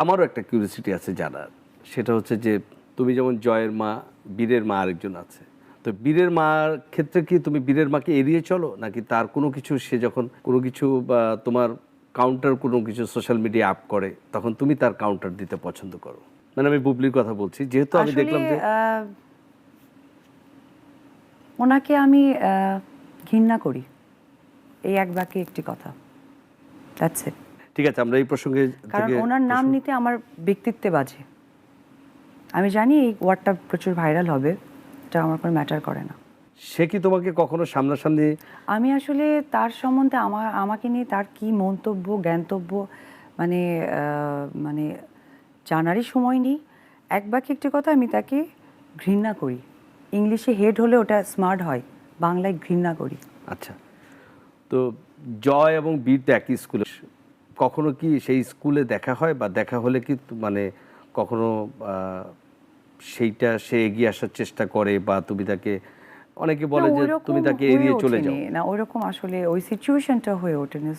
আমারও একটা কিউরিয়াসিটি আছে জানার। সেটা হচ্ছে যে তুমি যেমন জয়ের মা বীরের মা আরেকজন আছে। তো বীরের মার ক্ষেত্রে কি তুমি বীরের মাকে এড়িয়ে চলো? নাকি তার কোনো কিছু সে যখন কোনো কিছু বা তোমার কাউন্টার কোনো কিছু সোশ্যাল মিডিয়া আপ করে তখন তুমি তার কাউন্টার দিতে পছন্দ করো? মানে আমি বুবলির কথা বলছি যেহেতু আমি দেখলাম যে ওনাকে আমি ঘৃণা করি। এই এক বাক্যে একটি কথা। দ্যাটস ইট ঠিক আছে আমরা এই প্রসঙ্গে কারণ ওনার নাম নিতে আমার ব্যক্তিত্বে বাজে। আমি জানি এই ওয়ার্ডটা প্রচুর ভাইরাল হবে এটা আমার কোনো ম্যাটার করে না। সে কি তোমাকে কখনো সামনাসামনি আমি আসলে তার সম্বন্ধে আমার আমাকে নিয়ে তার কি মন্তব্য জ্ঞানতব্য মানে মানে জানারই সময় নেই। এক বাকি একটি কথা আমি তাকে ঘৃণা করি। ইংলিশে হেড হলে ওটা স্মার্ট হয় বাংলায় ঘৃণা করি। আচ্ছা। তো জয় এবং বীর তো একই স্কুলে কখনো কি সেই স্কুলে দেখা হয় বা দেখা হলে কি মানে কখনো আহ, সেইটা সে এগিয়ে আসার চেষ্টা করে বা তুমি তাকে অনেকে বলে যে তুমি তাকে এড়িয়ে চলে। যাও না ওইরকম আসলে ওই সিচুয়েশনটা হয়ে ওঠেনি